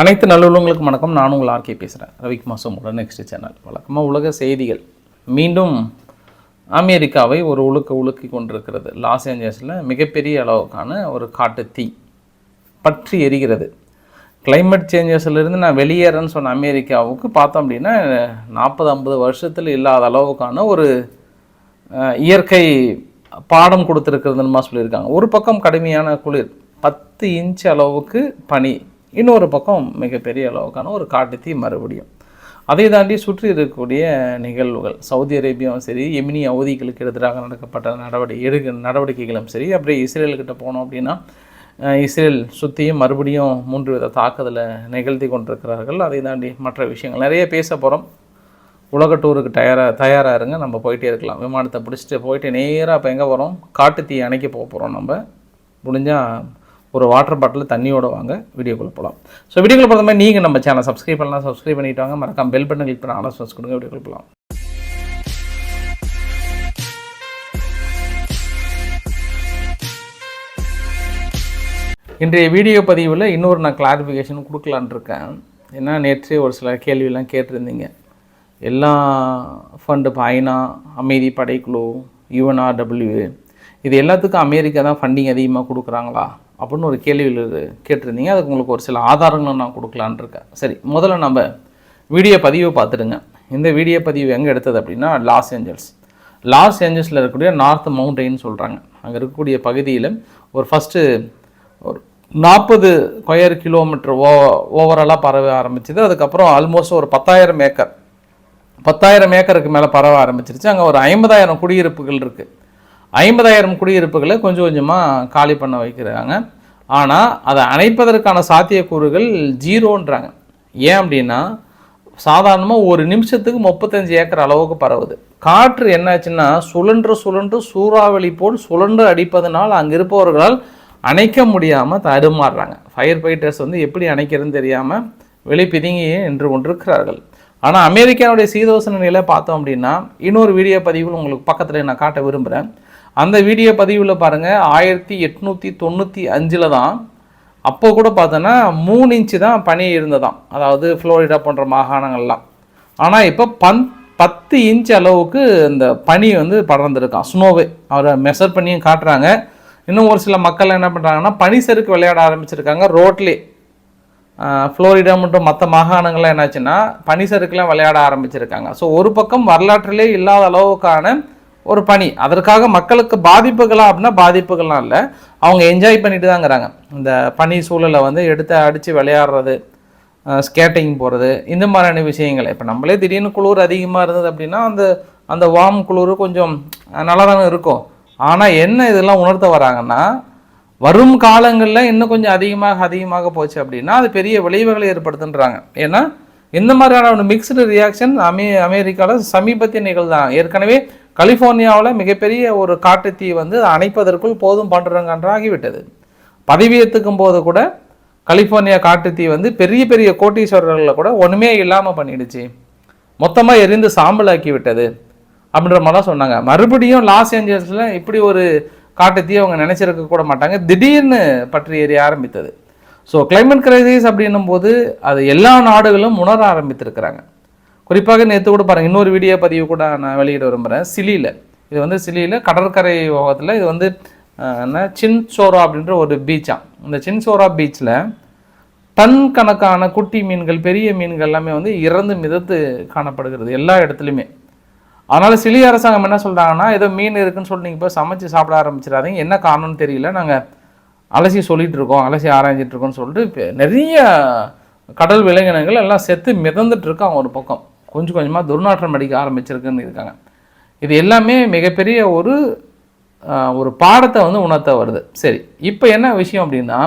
அனைத்து நல்லுள்ளவங்களுக்கும் வணக்கம். நான் உங்கள் ஆர்கே பேசுகிறேன் ரவிக்குமார் சோமோட நெக்ஸ்ட் சேனல் வழக்கமாக உலக செய்திகள். மீண்டும் அமெரிக்காவை ஒரு உழுக்க உலுக்கி கொண்டிருக்கிறது. லாஸ் ஏஞ்சல்ஸில் மிகப்பெரிய அளவுக்கான ஒரு காட்டு தீ பற்றி எரிகிறது. கிளைமேட் சேஞ்சஸ்லேருந்து நான் வெளியேறேன்னு சொன்ன அமெரிக்காவுக்கு பார்த்தோம் அப்படின்னா நாற்பது ஐம்பது வருஷத்தில் இல்லாத அளவுக்கான ஒரு இயற்கை பாடம் கொடுத்துருக்கிறதுன்னு சொல்லியிருக்காங்க. ஒரு பக்கம் கடுமையான குளிர் பத்து இன்ச் அளவுக்கு பனி. இன்னொரு பக்கம் மிகப்பெரிய அளவுக்கான ஒரு காட்டுத்தீ மறுபடியும். அதை தாண்டி சுற்றி இருக்கக்கூடிய நிகழ்வுகள் சவுதி அரேபியாவும் சரி எமினி அவதிகளுக்கு எதிராக நடக்கப்பட்ட நடவடிக்கை எடுக்க நடவடிக்கைகளும் சரி அப்படியே இஸ்ரேல்கிட்ட போனோம் அப்படின்னா இஸ்ரேல் சுற்றியும் மறுபடியும் மூன்று வித தாக்குதலை நிகழ்த்தி கொண்டிருக்கிறார்கள். அதை தாண்டி மற்ற விஷயங்கள் நிறைய பேச போகிறோம் உலக டூருக்கு தயாராக தயாராக இருங்க நம்ம போயிட்டே இருக்கலாம். விமானத்தை பிடிச்சிட்டு போயிட்டு நேராக இப்போ எங்கே போகிறோம் காட்டு அணைக்க போக போகிறோம் நம்ம. முடிஞ்சால் ஒரு வாட்டர் பாட்டில் தண்ணியோட வாங்க வீடியோக்குள்ளே போகலாம் ஸோ வீடியோக்குள்ள போகிற மாதிரி நீங்கள் நம்ம சேனல் சப்ஸ்கிரைப் பண்ணலாம் சப்ஸ்கிரைப் பண்ணிட்டு வாங்க. மறக்காம பெல் பட்டன் கிளிக் பண்ண ஆலோசனை கொடுங்க வீடியோக்குள்ள போகலாம் இன்றைய வீடியோ பதிவில் இன்னொரு நான் கிளாரிஃபிகேஷன் கொடுக்கலான்னு இருக்கேன். ஏன்னா நேற்றே ஒரு சில கேள்வியெல்லாம் கேட்டிருந்தீங்க. எல்லா ஃபண்டு இப்போ ஐநா அமைதி படைக்குழு யுஎன்ஆர்டபிள்யூ இது எல்லாத்துக்கும் அமெரிக்கா தான் ஃபண்டிங் அதிகமாக கொடுக்குறாங்களா? அப்படின்னு ஒரு கேள்வியில் கேட்டிருந்தீங்க. அதுக்கு உங்களுக்கு ஒரு சில ஆதாரங்களும் நான் கொடுக்கலான் இருக்கேன். சரி முதல்ல நம்ம வீடியோ பதிவை பார்த்துடுங்க. இந்த வீடியோ பதிவு எங்கே எடுத்தது அப்படின்னா லாஸ் ஏஞ்சல்ஸ் லாஸ் ஏஞ்சல்ஸில் இருக்கக்கூடிய நார்த் மவுண்டெயின் சொல்கிறாங்க அங்கே இருக்கக்கூடிய பகுதியில் ஒரு ஃபஸ்ட்டு ஒரு நாற்பது ஸ்கொயர் கிலோமீட்டர் ஓ ஓவராலாக பரவ ஆரம்பிச்சது. அதுக்கப்புறம் ஆல்மோஸ்ட் ஒரு பத்தாயிரம் ஏக்கர் பத்தாயிரம் ஏக்கருக்கு மேலே பரவ ஆரம்பிச்சிருச்சு. அங்கே ஒரு ஐம்பதாயிரம் குடியிருப்புகள் இருக்குது ஐம்பதாயிரம் குடியிருப்புகளை கொஞ்சம் கொஞ்சமாக காலி பண்ண வைக்கிறாங்க. ஆனால் அதை அணைப்பதற்கான சாத்தியக்கூறுகள் ஜீரோன்றாங்க. ஏன் அப்படின்னா சாதாரணமாக ஒரு நிமிஷத்துக்கு முப்பத்தஞ்சு ஏக்கர் அளவுக்கு பரவுது. காற்று என்னாச்சுன்னா சுழன்று சுழன்று சூறாவளி போல் சுழன்று அடிப்பதனால் அங்கே இருப்பவர்களால் அணைக்க முடியாமல் தடுமாறுறாங்க. ஃபயர் ஃபைட்டர்ஸ் வந்து எப்படி அணைக்கிறதுன்னு தெரியாமல் வெளி பிதுங்கி நின்று கொண்டிருக்கிறார்கள். ஆனால் அமெரிக்காவுடைய சீதோசன நிலை பார்த்தோம் அப்படின்னா இன்னொரு வீடியோ பதிவில் உங்களுக்கு பக்கத்தில் நான் காட்ட விரும்புகிறேன் அந்த வீடியோ பதிவில் பாருங்கள் ஆயிரத்தி எட்நூற்றி தொண்ணூற்றி அஞ்சில் தான் அப்போ கூட பார்த்தோன்னா மூணு இன்ச்சு தான் பனி இருந்ததாம். அதாவது ஃப்ளோரிடா போன்ற மாகாணங்கள்லாம். ஆனால் இப்போ பன் பத்து இன்ச் அளவுக்கு இந்த பனி வந்து படர்ந்துருக்கான் ஸ்னோவே அவரை மெஷர் பண்ணியும் காட்டுறாங்க. இன்னும் ஒரு சில மக்கள் என்ன பண்ணுறாங்கன்னா பனி சறுக்கு விளையாட ஆரம்பிச்சிருக்காங்க ரோட்லே ஃப்ளோரிடா மற்றும் மற்ற மாகாணங்கள்லாம் என்னாச்சுன்னா பனி சறுக்குலாம் விளையாட ஆரம்பிச்சிருக்காங்க. ஸோ ஒரு பக்கம் வரலாற்றிலே இல்லாத அளவுக்கான ஒரு பனி அதற்காக மக்களுக்கு பாதிப்புகளா அப்படின்னா பாதிப்புகள்லாம் இல்லை. அவங்க என்ஜாய் பண்ணிட்டு தாங்கிறாங்க இந்த பனி சூழலை வந்து எடுத்து அடித்து விளையாடுறது ஸ்கேட்டிங் போகிறது இந்த மாதிரியான விஷயங்கள். இப்போ நம்மளே திடீர்னு குளிர் அதிகமாக இருந்தது அப்படின்னா அந்த அந்த வார்ம் குளிர் கொஞ்சம் நல்லா தானே இருக்கும். ஆனால் என்ன இதெல்லாம் உணர்த்த வராங்கன்னா வரும் காலங்களில் இன்னும் கொஞ்சம் அதிகமாக அதிகமாக போச்சு அப்படின்னா அது பெரிய விளைவுகளை ஏற்படுத்துன்றாங்க. ஏன்னா இந்த மாதிரியான ஒரு மிக்சடு ரியாக்ஷன் அமெ அமெரிக்காவில் சமீபத்திய நிகழ்தான் ஏற்கனவே கலிஃபோர்னியாவில் மிகப்பெரிய ஒரு காட்டுத்தீ வந்து அணைப்பதற்குள் போதும் பண்றங்கன்றாகிவிட்டது பதவியேற்றுக்கும் போது கூட கலிஃபோர்னியா காட்டுத்தீ வந்து பெரிய பெரிய கோட்டீஸ்வரர்களை கூட ஒன்றுமே இல்லாமல் பண்ணிடுச்சு. மொத்தமாக எரிந்து சாம்பலாக்கி விட்டது அப்படின்ற மாதிரிலாம் சொன்னாங்க. மறுபடியும் லாஸ் ஏஞ்சல்ஸில் இப்படி ஒரு காட்டுத்தீ அவங்க நினச்சிருக்க கூட மாட்டாங்க. திடீர்னு பற்றி எரிய ஆரம்பித்தது. ஸோ கிளைமேட் கிரைசிஸ் அப்படின்னும் போது அது எல்லா நாடுகளும் உணர ஆரம்பித்திருக்கிறாங்க. குறிப்பாக நேற்று கூட பாருங்கள் இன்னொரு வீடியோ பதிவு கூட நான் வெளியிட விரும்புகிறேன் சிலியில். இது வந்து சிலியில் கடற்கரை ஓகத்தில் இது வந்து என்ன சின்சோரா அப்படின்ற ஒரு பீச்சாக இந்த சின்சோரா பீச்சில் டன் கணக்கான குட்டி மீன்கள் பெரிய மீன்கள் எல்லாமே வந்து இறந்து மிதத்து காணப்படுகிறது எல்லா இடத்துலையுமே. அதனால் சிலி அரசாங்கம் என்ன சொல்கிறாங்கன்னா ஏதோ மீன் இருக்குன்னு சொல்லி நீங்கள் போய் சமைச்சு சாப்பிட ஆரம்பிச்சிடாதீங்க. என்ன காரணம்னு தெரியல. நாங்கள் அலசி சொல்லிகிட்டு இருக்கோம். அலசி ஆராய்ஞ்சிட்ருக்கோம்னு சொல்லிட்டு இப்போ நிறைய கடல் விலங்கினங்கள் எல்லாம் செத்து மிதந்துட்டு இருக்காங்க ஒரு பக்கம். கொஞ்சம் கொஞ்சமாக துர்நாற்றம் அடிக்க ஆரம்பிச்சிருக்குன்னு இருக்காங்க. இது எல்லாமே மிகப்பெரிய ஒரு ஒரு பாடத்தை வந்து உணர்த்த வருது. சரி இப்போ என்ன விஷயம் அப்படின்னா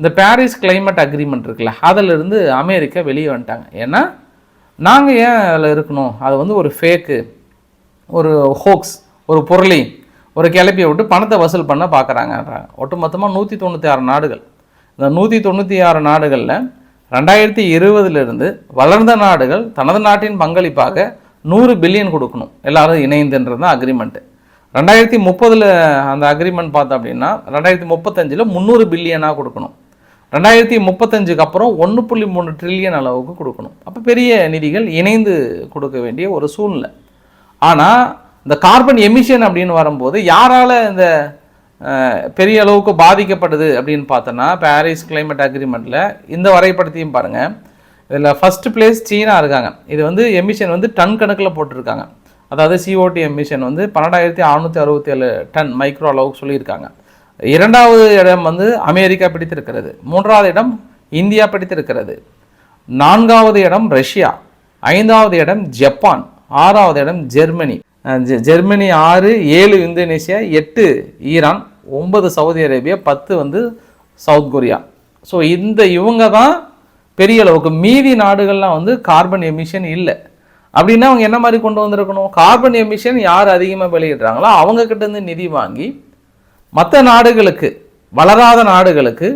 இந்த பாரிஸ் கிளைமேட் அக்ரிமெண்ட் இருக்குல்ல அதிலிருந்து அமெரிக்கா வெளியே வந்துட்டாங்க. ஏன்னா நாங்கள் ஏன் அதில் இருக்கணும்? அது வந்து ஒரு ஃபேக்கு ஒரு ஹோக்ஸ் ஒரு பொருளி ஒரு கிளப்பியை விட்டு பணத்தை வசூல் பண்ண பார்க்குறாங்கன்றாங்க ஒட்டுமொத்தமாக நூற்றி தொண்ணூற்றி ஆறு நாடுகள். இந்த நூற்றி தொண்ணூற்றி ஆறு நாடுகளில் ரெண்டாயிரத்தி இருபதுலேருந்து வளர்ந்த நாடுகள் தனது நாட்டின் பங்களிப்பாக நூறு பில்லியன் கொடுக்கணும். எல்லாரும் இணைந்துன்றது தான் அக்ரிமெண்ட்டு ரெண்டாயிரத்தி முப்பதில் அந்த அக்ரிமெண்ட் பார்த்தோம் அப்படின்னா ரெண்டாயிரத்தி முப்பத்தஞ்சில் முந்நூறு பில்லியனாக கொடுக்கணும். ரெண்டாயிரத்தி முப்பத்தஞ்சுக்கு அப்புறம் ஒன்று புள்ளி மூணு ட்ரில்லியன் அளவுக்கு கொடுக்கணும். அப்போ பெரிய நிதிகள் இணைந்து கொடுக்க வேண்டிய ஒரு சூழ்நிலை. ஆனால் இந்த கார்பன் எமிஷன் அப்படின்னு வரும்போது யாரால் இந்த பெரிய அளவுக்கு பாதிக்கப்படுது அப்படின்னு பார்த்தோன்னா பாரிஸ் கிளைமேட் அக்ரிமெண்ட்டில் இந்த வரைபடத்தையும் பாருங்கள் இதில் ஃபர்ஸ்ட் பிளேஸ் சீனா இருக்காங்க. இது வந்து எமிஷன் வந்து டன் கணக்கில் போட்டிருக்காங்க. அதாவது சிஓடி எமிஷன் வந்து பன்னெண்டாயிரத்தி அறநூற்றி அறுபத்தி ஏழு டன் மைக்ரோ அளவுக்கு சொல்லியிருக்காங்க. இரண்டாவது இடம் வந்து அமெரிக்கா பிடித்திருக்கிறது. மூன்றாவது இடம் இந்தியா பிடித்திருக்கிறது. நான்காவது இடம் ரஷ்யா. ஐந்தாவது இடம் ஜப்பான். ஆறாவது இடம் ஜெர்மனி. ஜெர்மனி ஆறு ஏழு இந்தோனேஷியா எட்டு ஈரான் ஒன்பது சவுதி அரேபியா பத்து வந்து சவுத் கொரியா. ஸோ இந்த இவங்க தான் பெரிய அளவுக்கு மீதி நாடுகள்லாம் வந்து கார்பன் எமிஷன் இல்லை. அப்படின்னா அவங்க என்ன மாதிரி கொண்டு வந்திருக்கணும்? கார்பன் எமிஷன் யார் அதிகமாக வெளியிடுறாங்களோ அவங்கக்கிட்டேருந்து இருந்து நிதி வாங்கி மற்ற நாடுகளுக்கு வளராத நாடுகளுக்கு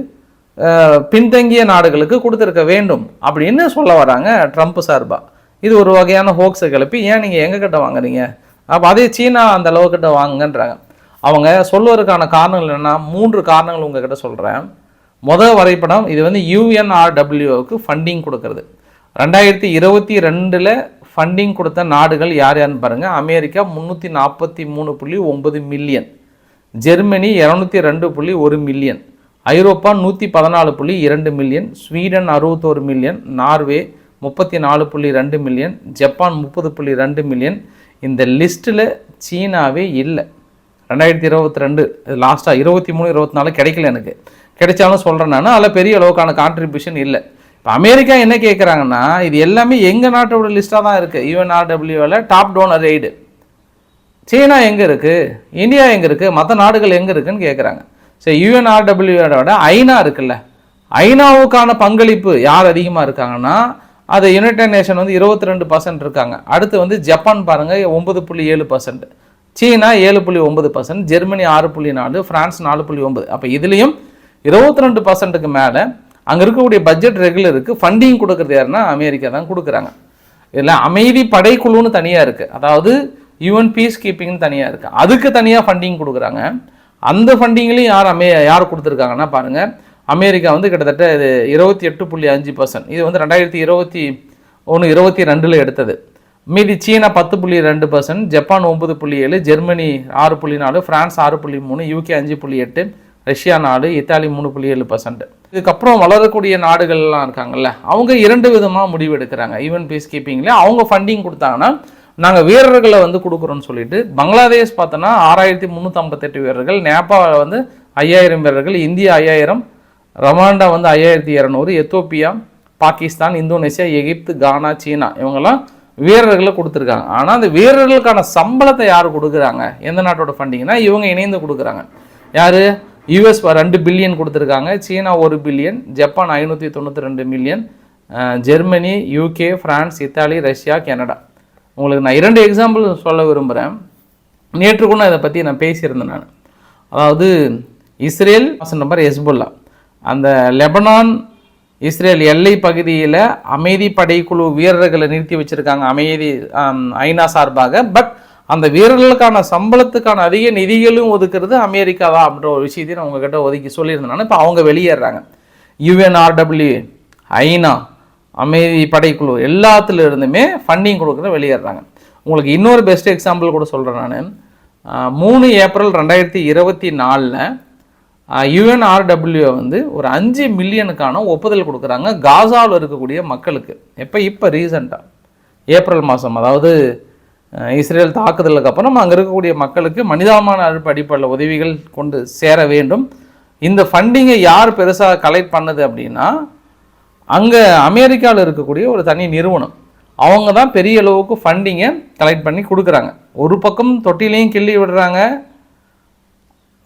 பின்தங்கிய நாடுகளுக்கு கொடுத்துருக்க வேண்டும் அப்படின்னு சொல்ல வராங்க ட்ரம்ப் சார்பாக இது ஒரு வகையான ஹோக்ஸை கிளப்பி ஏன் நீங்கள் எங்க வாங்குறீங்க? அப்போ அதே சீனா அந்த அளவுக்கிட்ட வாங்குங்கன்றாங்க. அவங்க சொல்வதற்கான காரணங்கள் என்னென்னா மூன்று காரணங்கள் உங்ககிட்ட சொல்கிறேன் முதல் வரைபடம் இது வந்து யூஎன்ஆர்டபிள்யூவுக்கு ஃபண்டிங் கொடுக்கறது. ரெண்டாயிரத்தி இருபத்தி ரெண்டில் ஃபண்டிங் கொடுத்த நாடுகள் யார் யாருன்னு பாருங்கள் அமெரிக்கா முந்நூற்றி நாற்பத்தி மூணு புள்ளி ஒன்பது மில்லியன் ஜெர்மனி இரநூத்தி ரெண்டு புள்ளி ஒரு மில்லியன் ஐரோப்பா நூற்றி பதினாலு புள்ளி இரண்டு மில்லியன் ஸ்வீடன் அறுபத்தோரு மில்லியன் நார்வே முப்பத்தி நாலு புள்ளி ரெண்டு மில்லியன் ஜப்பான் முப்பது புள்ளி ரெண்டு மில்லியன் இந்த லிஸ்ட்டில் சீனாவே இல்லை. ரெண்டாயிரத்தி இருபத்தி ரெண்டு லாஸ்ட்டாக இருபத்தி மூணு இருபத்தி நாலு கிடைக்கல எனக்கு. கிடைச்சாலும் சொல்கிறேன் நான் அதில் பெரிய அளவுக்கான கான்ட்ரிபியூஷன் இல்லை. இப்போ அமெரிக்கா என்ன கேட்குறாங்கன்னா இது எல்லாமே எங்கள் நாட்டோட லிஸ்ட்டாக தான் இருக்குது யூஎன்ஆர்டபிள்யூவில் டாப் டோனர் எய்டு சீனா எங்கே இருக்குது இந்தியா எங்கே இருக்குது மற்ற நாடுகள் எங்கே இருக்குன்னு கேட்குறாங்க. சரி யூஎன்ஆர்டபிள்யூட ஐநா இருக்குல்ல. ஐநாவுக்கான பங்களிப்பு யார் அதிகமாக இருக்காங்கன்னா அது யுனைடெட் நேஷன் வந்து இருபத்தி ரெண்டு பர்சன்ட் இருக்காங்க. அடுத்து வந்து ஜப்பான் பாருங்கள் ஒன்பது புள்ளி ஏழு பர்சன்ட் சீனா ஏழு புள்ளி ஒன்பது பர்சன்ட் ஜெர்மனி ஆறு புள்ளி நாலு ஃப்ரான்ஸ் நாலு புள்ளி ஒன்பது அப்போ இதுலேயும் இருபத்தி ரெண்டு பர்சன்ட்டுக்கு மேலே அங்கே இருக்கக்கூடிய பட்ஜெட் ரெகுலருக்கு ஃபண்டிங் கொடுக்குறது யாருன்னா அமெரிக்கா தான் கொடுக்குறாங்க. இதில் அமைதி படைக்குழுன்னு தனியாக இருக்குது அதாவது யூஎன் பீஸ் கீப்பிங்னு தனியாக இருக்குது அதுக்கு தனியாக ஃபண்டிங் கொடுக்குறாங்க. அந்த ஃபண்டிங்லையும் யார் அமே யார் கொடுத்துருக்காங்கன்னா பாருங்கள் அமெரிக்கா வந்து கிட்டத்தட்ட இது இருபத்தி எட்டு புள்ளி அஞ்சு பர்சன்ட் இது வந்து ரெண்டாயிரத்தி இருபத்தி ஒன்று இருபத்தி ரெண்டில் எடுத்தது. மீதி சீனா பத்து புள்ளி ரெண்டு பர்சன்ட் ஜப்பான் ஒன்பது புள்ளி ஏழு ஜெர்மனி ஆறு புள்ளி நாலு ஃப்ரான்ஸ் ஆறு புள்ளி மூணு யூகே அஞ்சு புள்ளி எட்டு ரஷ்யா நாடு இத்தாலி மூணு புள்ளி ஏழு பர்சன்ட் இதுக்கப்புறம் வளரக்கூடிய நாடுகள்லாம் இருக்காங்கல்ல அவங்க இரண்டு விதமாக முடிவு எடுக்கிறாங்க. ஈவன் பீஸ் கீப்பிங்கில் அவங்க ஃபண்டிங் கொடுத்தாங்கன்னா நாங்கள் வீரர்களை வந்து கொடுக்குறோன்னு சொல்லிட்டு பங்களாதேஷ் பார்த்தோன்னா ஆறாயிரத்தி முந்நூற்றம்பத்தெட்டு வீரர்கள் நேபாளில் வந்து ஐயாயிரம் வீரர்கள் இந்தியா ஐயாயிரம் ரவாண்டா வந்து ஐயாயிரத்தி இரநூறு Ethiopia Pakistan Indonesia Egypt Ghana சீனா இவங்கெல்லாம் வீரர்களை கொடுத்துருக்காங்க. ஆனால் அந்த வீரர்களுக்கான சம்பளத்தை யார் கொடுக்குறாங்க? எந்த நாட்டோட ஃபண்டிங்னா இவங்க இணைந்து கொடுக்குறாங்க. யார்? யூஎஸ் ரெண்டு பில்லியன் கொடுத்துருக்காங்க. சீனா ஒரு பில்லியன் ஜப்பான் ஐநூற்றி தொண்ணூற்றி ரெண்டு million Germany UK France Italy Russia Canada. உங்களுக்கு நான் இரண்டு எக்ஸாம்பிள் சொல்ல விரும்புகிறேன் நேற்று கூட இதை பற்றி நான் பேசியிருந்தேன் நான். அதாவது இஸ்ரேல் நம்பர் எஸ்புல்லா அந்த லெபனான் இஸ்ரேல் எல்லை பகுதியில் அமைதி படைக்குழு வீரர்களை நிறுத்தி வச்சுருக்காங்க. அமைதி ஐநா சார்பாக. பட் அந்த வீரர்களுக்கான சம்பளத்துக்கான அதிக நிதிகளும் ஒதுக்குறது அமெரிக்கா தான் அப்படின்ற ஒரு விஷயத்தையும் நான் உங்ககிட்ட ஒதுக்கி சொல்லியிருந்தேன். இப்போ அவங்க வெளியேறாங்க. யுஎன்ஆர்டபிள்யூ ஐநா அமைதி படைக்குழு எல்லாத்துல இருந்துமே ஃபண்டிங் கொடுக்குற வெளியேறாங்க. உங்களுக்கு இன்னொரு பெஸ்ட் எக்ஸாம்பிள் கூட சொல்கிறேன் நான். மூணு ஏப்ரல் ரெண்டாயிரத்தி இருபத்தி நாலில் யுஎன்ஆர்டபிள்யூ வந்து ஒரு அஞ்சு மில்லியனுக்கான ஒப்புதல் கொடுக்குறாங்க. காசாவில் இருக்கக்கூடிய மக்களுக்கு. எப்போ? இப்போ ரீசண்டாக ஏப்ரல் மாதம் அதாவது இஸ்ரேல் தாக்குதலுக்கு அப்புறம் அங்கே இருக்கக்கூடிய மக்களுக்கு மனிதாமான அழுப்பு அடிப்படையில் உதவிகள் கொண்டு சேர வேண்டும். இந்த ஃபண்டிங்கை யார் பெருசாக கலெக்ட் பண்ணுது அப்படின்னா அங்கே அமெரிக்காவில் இருக்கக்கூடிய ஒரு தனி நிறுவனம். அவங்க தான் பெரிய அளவுக்கு ஃபண்டிங்கை கலெக்ட் பண்ணி கொடுக்குறாங்க. ஒரு பக்கம் தொட்டிலையும் கிள்ளி விடுறாங்க.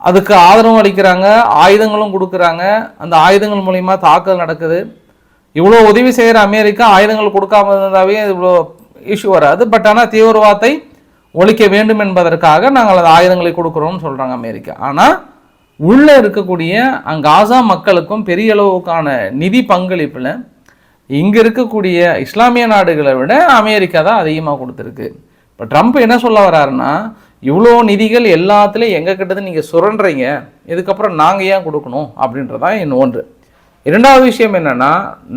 அதுக்கு ஆதரவும் அளிக்கிறாங்க ஆயுதங்களும் கொடுக்குறாங்க. அந்த ஆயுதங்கள் மூலிமா தாக்குதல் நடக்குது. இவ்வளோ உதவி செய்கிற அமெரிக்கா ஆயுதங்கள் கொடுக்காம இருந்தாவே இவ்வளோ இஷ்யூ வராது. பட் ஆனால் தீவிரவாதத்தை ஒழிக்க வேண்டும் என்பதற்காக நாங்கள் அந்த ஆயுதங்களை கொடுக்குறோம்னு சொல்கிறாங்க அமெரிக்கா. ஆனால் உள்ளே இருக்கக்கூடிய அங்கே காசா மக்களுக்கும் பெரிய அளவுக்கான நிதி பங்களிப்பில் இங்கே இருக்கக்கூடிய இஸ்லாமிய நாடுகளை விட அமெரிக்கா தான் அதிகமாக கொடுத்துருக்கு. இப்போ ட்ரம்ப் என்ன சொல்ல வர்றாருன்னா இவ்வளோ நிதிகள் எல்லாத்துலேயும் எங்கள் கிட்டது நீங்கள் சுரண்டுறீங்க இதுக்கப்புறம் நாங்கள் ஏன் கொடுக்கணும் அப்படின்றதான் என் ஒன்று. இரண்டாவது விஷயம் என்னன்னா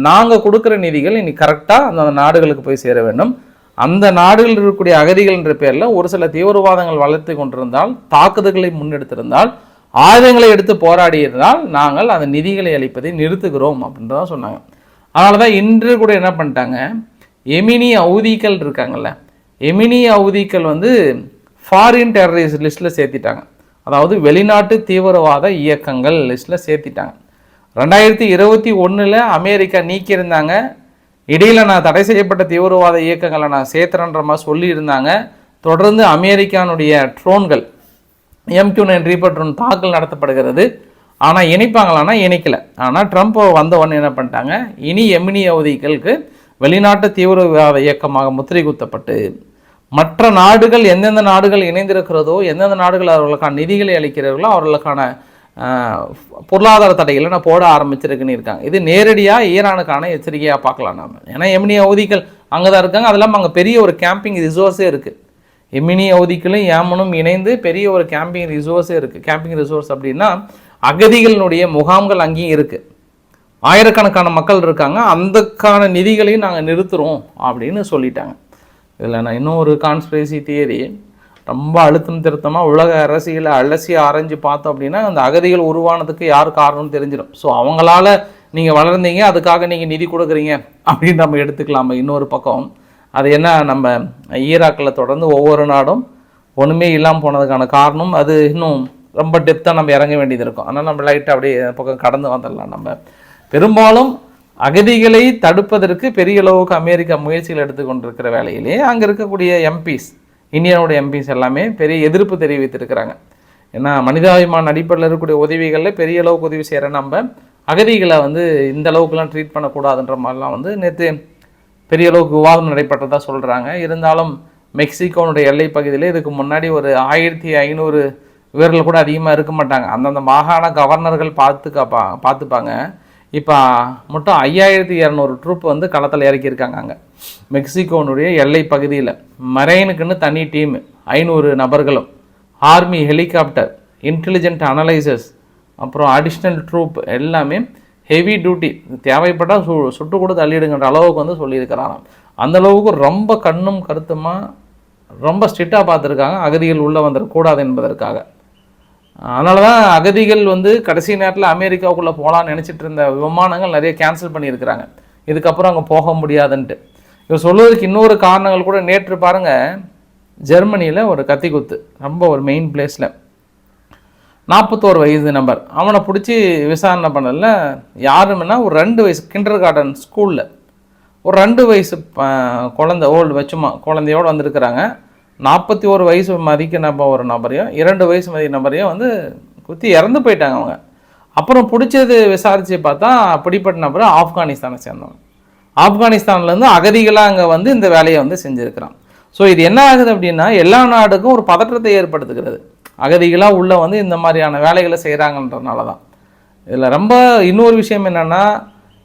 நாங்கள் கொடுக்குற நிதிகள் இனி கரெக்டாக அந்த நாடுகளுக்கு போய் சேர வேண்டும். அந்த நாடுகளில் இருக்கக்கூடிய அகதிகள் என்ற பேரில் ஒரு சில தீவிரவாதங்கள் வளர்த்து கொண்டிருந்தால் தாக்குதல்களை முன்னெடுத்திருந்தால் ஆயுதங்களை எடுத்து போராடி இருந்தால் நாங்கள் அந்த நிதிகளை அளிப்பதை நிறுத்துகிறோம் அப்படின்றதான் சொன்னாங்க. அதனால தான் இன்று கூட என்ன பண்ணிட்டாங்க எமினி அவுதிகள் இருக்காங்கல்ல எமினி அவுதிகள் வந்து ஃபாரின் டெரரிஸ்ட் லிஸ்ட்டில் சேர்த்திட்டாங்க. அதாவது வெளிநாட்டு தீவிரவாத இயக்கங்கள் லிஸ்ட்டில் சேர்த்திட்டாங்க. ரெண்டாயிரத்தி இருபத்தி ஒன்றில் அமெரிக்கா நீக்கியிருந்தாங்க. இடையில் நான் தடை செய்யப்பட்ட தீவிரவாத இயக்கங்களை நான் சேர்த்துறேன்ற மாதிரி சொல்லியிருந்தாங்க. தொடர்ந்து அமெரிக்கானுடைய ட்ரோன்கள் எம்கியூ நைன் ரீபட்ரோன் தாக்கல் நடத்தப்படுகிறது. ஆனால் இணைப்பாங்களான்னா இணைக்கல. ஆனால் ட்ரம்ப் வந்தவொடனே என்ன பண்ணிட்டாங்க? இனி எமினி அவதிகளுக்கு வெளிநாட்டு தீவிரவாத இயக்கமாக முத்திரை குத்தப்பட்டு மற்ற நாடுகள் எந்தெந்த நாடுகள் இணைந்திருக்கிறதோ எந்தெந்த நாடுகள் அவர்களுக்கான நிதிகளை அளிக்கிறார்களோ அவர்களுக்கான பொருளாதார தடைகளை நான் போட ஆரம்பிச்சிருக்குன்னு இருக்காங்க. இது நேரடியாக ஈரானுக்கான எச்சரிக்கையாக பார்க்கலாம் நாம். ஏன்னா எமினி அவதிகள் அங்கே தான் இருக்காங்க. அதெல்லாம் அங்கே பெரிய ஒரு கேம்பிங் ரிசோர்ஸே இருக்குது எமினி அவதிகளும் ஏமனும் இணைந்து பெரிய ஒரு கேம்பிங் ரிசோர்ஸே இருக்குது கேம்பிங் ரிசோர்ஸ் அப்படின்னா அகதிகளினுடைய முகாம்கள் அங்கேயும் இருக்குது ஆயிரக்கணக்கான மக்கள் இருக்காங்க. அந்தக்கான நிதிகளையும் நாங்கள் நிறுத்துகிறோம் அப்படின்னு சொல்லிட்டாங்க. இதில் நான் இன்னும் ஒரு கான்ஸ்பிரசி தியரி ரொம்ப அழுத்தம் திருத்தமாக உலக அரசியலை அலசி ஆராய்ஞ்சு பார்த்தோம் அப்படின்னா அந்த அகதிகள் உருவானதுக்கு யார் காரணம்னு தெரிஞ்சிடும். ஸோ அவங்களால நீங்கள் வளர்ந்தீங்க அதுக்காக நீங்கள் நிதி கொடுக்குறீங்க அப்படின்னு நம்ம எடுத்துக்கலாமா இன்னொரு பக்கம்? அது என்ன நம்ம ஈராக்கில் தொடர்ந்து ஒவ்வொரு நாடும் ஒன்றுமே இல்லாமல் போனதுக்கான காரணம் அது இன்னும் ரொம்ப டெப்த்தாக நம்ம இறங்க வேண்டியது இருக்கும். ஆனால் நம்ம லைட்டாக அப்படியே பக்கம் கடந்து வந்துடலாம் நம்ம. பெரும்பாலும் அகதிகளை தடுப்பதற்கு பெரிய அளவுக்கு அமெரிக்கா முயற்சிகள் எடுத்துக்கொண்டிருக்கிற வேலையிலே அங்கே இருக்கக்கூடிய எம்பிஸ் இந்தியாவுடைய எம்பிஸ் எல்லாமே பெரிய எதிர்ப்பு தெரிவித்திருக்கிறாங்க. ஏன்னா மனிதாபிமான அடிப்படையில் இருக்கக்கூடிய உதவிகளில் பெரிய அளவுக்கு உதவி செய்கிற நம்ம அகதிகளை வந்து இந்த அளவுக்குலாம் ட்ரீட் பண்ணக்கூடாதுன்ற மாதிரிலாம் வந்து நேற்று பெரிய அளவுக்கு விவாதம் நடைபெற்றதாக சொல்கிறாங்க இருந்தாலும் மெக்சிகோனுடைய எல்லை பகுதியில் இதுக்கு முன்னாடி ஒரு ஆயிரத்தி ஐநூறு வீரர்கள் கூட அதிகமாக இருக்க மாட்டாங்க. அந்தந்த மாகாண கவர்னர்கள் பார்த்துக்கப்பா பார்த்துப்பாங்க. இப்போ மட்டும் ஐயாயிரத்தி இரநூறு ட்ரூப் வந்து களத்தில் இறக்கியிருக்காங்க அங்கே. மெக்சிகோனுடைய எல்லை பகுதியில். மரைனுக்குன்னு தனி டீம் ஐநூறு நபர்களும். ஆர்மி ஹெலிகாப்டர் இன்டெலிஜென்ட் அனலைசர்ஸ் அப்புறம் அடிஷ்னல் ட்ரூப் எல்லாமே ஹெவி டியூட்டி தேவைப்பட்டால் சு சுட்டு கூட தள்ளிடுங்கிற அளவுக்கு வந்து சொல்லியிருக்கிறாராம். அந்த அளவுக்கு ரொம்ப கண்ணும் கருத்துமாக ரொம்ப ஸ்ட்ரிக்டாக பார்த்துருக்காங்க. அகதிகள் உள்ளே வந்துடக்கூடாது என்பதற்காக. அதனால தான் அகதிகள் வந்து கடைசி நேரத்தில் அமெரிக்காவுக்குள்ளே போகலான்னு நினச்சிட்டு இருந்த விமானங்கள் நிறைய கேன்சல் பண்ணியிருக்கிறாங்க. இதுக்கப்புறம் அங்கே போக முடியாதுன்ட்டு. இவர் சொல்வதற்கு இன்னொரு காரணங்கள் கூட நேற்று பாருங்கள் ஜெர்மனியில் ஒரு கத்திக்குத்து ரொம்ப ஒரு மெயின் பிளேஸில் நாற்பத்தோரு வயது நம்பர் அவனை பிடிச்சி விசாரணை பண்ணதில் யாருமேனா ஒரு ரெண்டு வயசு கிண்டர் கார்டன் ஸ்கூலில் ஒரு ரெண்டு வயசு குழந்த குழந்தை ஓல்டு வச்சுமா குழந்தையோடு வந்திருக்கிறாங்க. நாற்பத்தி ஒரு வயசு மதிக்க நம்ப ஒரு நபரையும் இரண்டு வயசு மதிக்க நபரையும் வந்து குத்தி இறந்து போயிட்டாங்க அவங்க. அப்புறம் பிடிச்சது விசாரித்து பார்த்தா பிடிப்பட்ட நபர் ஆப்கானிஸ்தானை சேர்ந்தவங்க. ஆப்கானிஸ்தான்லேருந்து அகதிகளாக அங்கே வந்து இந்த வேலையை வந்து செஞ்சுருக்கிறான். ஸோ இது என்ன ஆகுது அப்படின்னா எல்லா நாடுக்கும் ஒரு பதற்றத்தை ஏற்படுத்துகிறது. அகதிகளாக உள்ளே வந்து இந்த மாதிரியான வேலைகளை செய்கிறாங்கன்றதுனால தான் இதில் ரொம்ப இன்னொரு விஷயம் என்னென்னா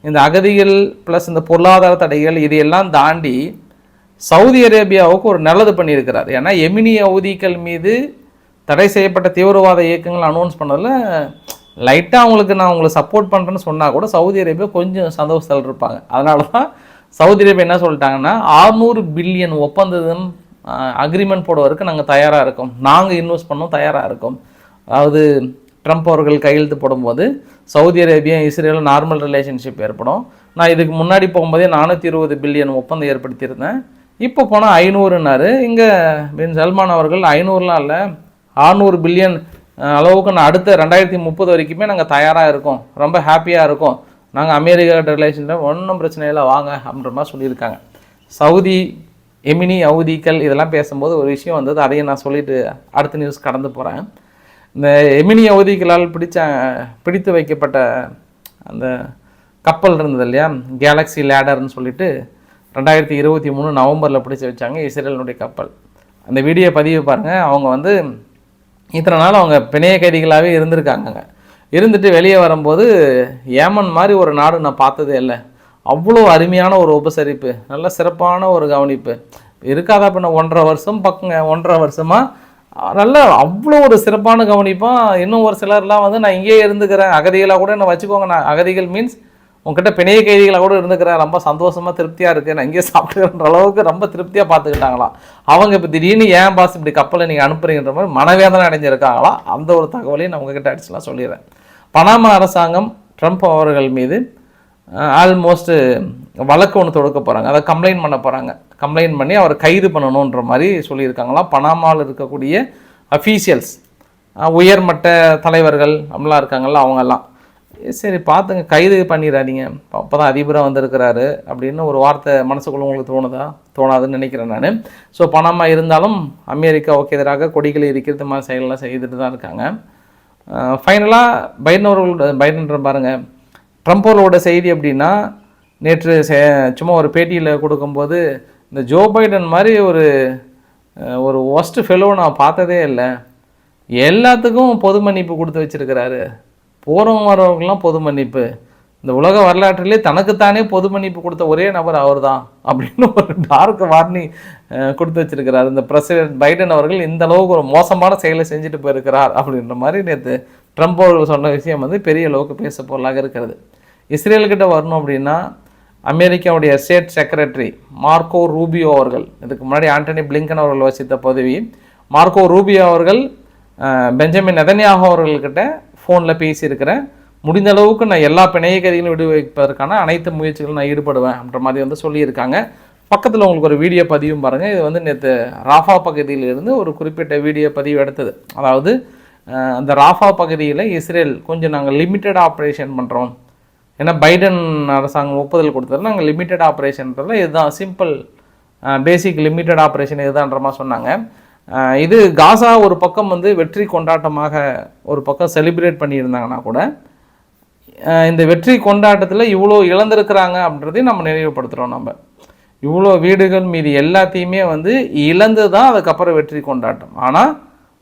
இந்த அகதிகள் ப்ளஸ் இந்த பொருளாதார தடைகள் இதையெல்லாம் தாண்டி சவுதி அரேபியாவுக்கு ஒரு நல்லது பண்ணியிருக்கிறார். ஏன்னா எமினி அவுதிகள் மீது தடை செய்யப்பட்ட தீவிரவாத இயக்கங்கள் அனௌன்ஸ் பண்ணதில் லைட்டாக அவங்களுக்கு நான் உங்களுக்கு சப்போர்ட் பண்ணுறேன்னு சொன்னால் கூட சவுதி அரேபியா கொஞ்சம் சந்தோஷத்தில் இருப்பாங்க. அதனால தான் சவுதி அரேபியா என்ன சொல்லிட்டாங்கன்னா 600 பில்லியன் ஒப்பந்தம் அக்ரிமெண்ட் போடுவதற்கு நாங்கள் தயாராக இருக்கோம். நாங்கள் இன்வெஸ்ட் பண்ணோம் தயாராக இருக்கோம். அதாவது ட்ரம்ப் அவர்கள் கையெழுத்து போடும்போது சவுதி அரேபியா இஸ்ரேலும் நார்மல் ரிலேஷன்ஷிப் ஏற்படும். நான் இதுக்கு முன்னாடி போகும்போதே நானூற்றி இருபது பில்லியன் ஒப்பந்தம் ஏற்படுத்தியிருந்தேன். இப்போ போனால் ஐநூறுனாரு. இங்கே பின் சல்மான் அவர்கள் ஐநூறுலாம் இல்லை. 600 பில்லியன் அளவுக்கு நான் அடுத்த ரெண்டாயிரத்தி முப்பது வரைக்குமே நாங்கள் தயாராக இருக்கோம். ரொம்ப ஹாப்பியாக இருக்கோம். நாங்கள் அமெரிக்கா ரிலேஷனில் ஒன்றும் பிரச்சனை இல்லை. வாங்க அப்படின்ற மாதிரி சொல்லியிருக்காங்க. சவுதி எமினி அவுதிகள் இதெல்லாம் பேசும்போது ஒரு விஷயம் வந்தது. அதையும் நான் சொல்லிட்டு அடுத்த நியூஸ் கடந்து போகிறேன் இந்த எமினி அவதிகளால் பிடிச்ச பிடித்து வைக்கப்பட்ட அந்த கப்பல் இருந்தது இல்லையா? கேலக்ஸி லேடர்னு சொல்லிட்டு ரெண்டாயிரத்தி இருபத்தி மூணு நவம்பரில் பிடிச்சி வச்சாங்க இஸ்ரேலினுடைய கப்பல். அந்த வீடியோ பதிவு பாருங்கள் அவங்க வந்து இத்தனை நாள் அவங்க பிணைய கைதிகளாகவே இருந்திருக்காங்கங்க. இருந்துட்டு வெளியே வரும்போது ஏமன் மாதிரி ஒரு நாடு நான் பார்த்ததே இல்லை. அவ்வளோ அருமையான ஒரு உபசரிப்பு நல்ல சிறப்பான ஒரு கவனிப்பு. இருக்காதா பின்ன ஒன்றரை வருஷம் பக்கங்க ஒன்றரை வருஷமாக நல்ல அவ்வளோ ஒரு சிறப்பான கவனிப்பாக இன்னும் ஒரு சிலர்லாம் வந்து நான் இங்கேயே இருந்துக்கிறேன். அகதிகளாக கூட என்ன வச்சுக்கோங்க. நான் அகதிகள் மீன்ஸ் உங்ககிட்ட பிணைய கைதிகளாக கூட இருந்துக்கிறேன். ரொம்ப சந்தோஷமாக திருப்தியாக இருக்குது நான் இங்கேயே சாப்பிட்டுக்கிற அளவுக்கு ரொம்ப திருப்தியாக பார்த்துக்கிட்டாங்களாம். அவங்க இப்போ திடீர்னு ஏன் பாஸ் இப்படி கப்பலை நீங்கள் அனுப்புறீங்கன்ற மாதிரி மனவேதனை அடைஞ்சிருக்காங்களா அந்த ஒரு தகவலையும் நான் உங்ககிட்ட அடிச்சுலாம் சொல்லிடுறேன். பனாமா அரசாங்கம் ட்ரம்ப் அவர்கள் மீது ஆல்மோஸ்ட்டு வழக்கு ஒன்று தொடுக்க போகிறாங்க அதை கம்ப்ளைண்ட் பண்ண போகிறாங்க கம்ப்ளைண்ட் பண்ணி அவரை கைது பண்ணணுன்ற மாதிரி சொல்லியிருக்காங்களாம். பனாமாவில் இருக்கக்கூடிய அஃபீஷியல்ஸ் உயர்மட்ட தலைவர்கள் அப்படிலாம் இருக்காங்கள்ல அவங்கெல்லாம். சரி பார்த்துங்க. கைது பண்ணிடாதீங்க அப்போ தான் அதிபராக வந்திருக்கிறாரு அப்படின்னு ஒரு வார்த்தை மனசுக்குள்ள உங்களுக்கு தோணுதா? தோணாதுன்னு நினைக்கிறேன் நான். ஸோ பணமாக இருந்தாலும் அமெரிக்காவுக்கு எதிராக கொடிகளை இருக்கிறது மாதிரி செயலெலாம் செய்துட்டு தான் இருக்காங்க. ஃபைனலாக பைடன் அவர்களோட பைடன்ற பாருங்கள் ட்ரம்ப் அவர்களோட செய்தி அப்படின்னா நேற்று சும்மா ஒரு பேட்டியில் கொடுக்கும்போது இந்த ஜோ பைடன் மாதிரி ஒரு ஒரு ஒஸ்ட் ஃபெலோ நான் பார்த்ததே இல்லை. எல்லாத்துக்கும் பொது மன்னிப்பு கொடுத்து வச்சிருக்கிறாரு. போகிறவங்க வரவங்கலாம் பொது மன்னிப்பு. இந்த உலக வரலாற்றிலே தனக்குத்தானே பொது மன்னிப்பு கொடுத்த ஒரே நபர் அவர்தான் அப்படின்னு ஒரு டார்க் வார்னிங் கொடுத்து வச்சிருக்கிறார். இந்த பிரசிடென்ட் பைடன் அவர்கள் இந்த அளவுக்கு ஒரு மோசமான செயலை செஞ்சுட்டு போயிருக்கிறார் அப்படின்ற மாதிரி நேற்று ட்ரம்ப் அவர்கள் சொன்ன விஷயம் வந்து பெரிய அளவுக்கு பேச பொருளாக இருக்கிறது. இஸ்ரேல்கிட்ட வரணும் அப்படின்னா அமெரிக்காவுடைய ஸ்டேட் செக்ரட்டரி மார்க்கோ ரூபியோ அவர்கள் இதுக்கு முன்னாடி ஆண்டனி பிளிங்கன் அவர்கள் வசித்த பதவி மார்க்கோ ரூபியோ அவர்கள் பெஞ்சமின் நெதன்யாகோ அவர்கள்கிட்ட ஃபோனில் பேசியிருக்கிறேன். முடிந்த அளவுக்கு நான் எல்லா பிணைய கைதிகளும் விடுவிப்பதற்கான அனைத்து முயற்சிகளும் நான் ஈடுபடுவேன் அப்படின்ற மாதிரி வந்து சொல்லியிருக்காங்க. பக்கத்தில் உங்களுக்கு ஒரு வீடியோ பதிவும் பாருங்கள் இது வந்து நேற்று ராஃபா பகுதியிலிருந்து ஒரு குறிப்பிட்ட வீடியோ பதிவு எடுத்தது. அதாவது அந்த ராஃபா பகுதியில் இஸ்ரேல் கொஞ்சம் நாங்கள் லிமிட்டட் ஆப்ரேஷன் பண்ணுறோம் ஏன்னா பைடன் அரசாங்கம் ஒப்புதல் கொடுத்தது நாங்கள் லிமிட்டட் ஆப்ரேஷன்றதில் இதுதான் சிம்பிள் பேசிக் லிமிட்டட் ஆப்ரேஷன் இதுதான்ற மாதிரி சொன்னாங்க. இது காசா ஒரு பக்கம் வந்து வெற்றி கொண்டாட்டமாக ஒரு பக்கம் செலிப்ரேட் பண்ணியிருந்தாங்கன்னா கூட இந்த வெற்றி கொண்டாட்டத்தில் இவ்வளோ இழந்திருக்கிறாங்க அப்படின்றதையும் நம்ம நினைவுபடுத்துகிறோம் நம்ம. இவ்வளோ வீடுகள் மீது எல்லாத்தையுமே வந்து இழந்து தான் அதுக்கப்புறம் வெற்றி கொண்டாட்டம். ஆனால்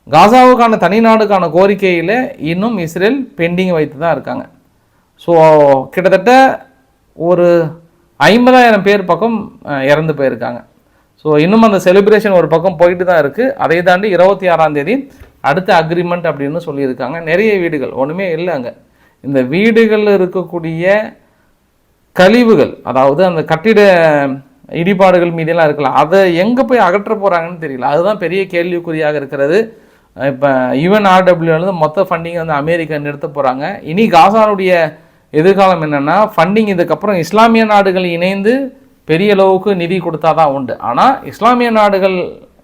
காசாவுக்கான தனி நாடுக்கான கோரிக்கையில் இன்னும் இஸ்ரேல் பெண்டிங் வைத்து தான் இருக்காங்க. ஸோ கிட்டத்தட்ட ஒரு ஐம்பதாயிரம் பேர் பக்கம் இறந்து போயிருக்காங்க. ஸோ இன்னும் அந்த செலிப்ரேஷன் ஒரு பக்கம் போயிட்டு தான் இருக்குது அதை தாண்டி இருபத்தி ஆறாம் தேதி அடுத்த அக்ரிமெண்ட் அப்படின்னு சொல்லியிருக்காங்க. நிறைய வீடுகள் ஒன்றுமே இல்லை அங்கே. இந்த வீடுகளில் இருக்கக்கூடிய கழிவுகள் அதாவது அந்த கட்டிட இடிபாடுகள் மீதெல்லாம் இருக்கலாம் அதை எங்கே போய் அகற்ற போகிறாங்கன்னு தெரியல. அதுதான் பெரிய கேள்விக்குறியாக இருக்கிறது. இப்போ யுஎன்ஆர்டபிள்யூலேருந்து மொத்த ஃபண்டிங்கை வந்து அமெரிக்கா நிறுத்த போகிறாங்க இனி காசானுடைய எதிர்காலம் என்னென்னா ஃபண்டிங் இதுக்கப்புறம் இஸ்லாமிய நாடுகள் இணைந்து பெரிய அளவுக்கு நிதி கொடுத்தா தான் உண்டு. ஆனால் இஸ்லாமிய நாடுகள்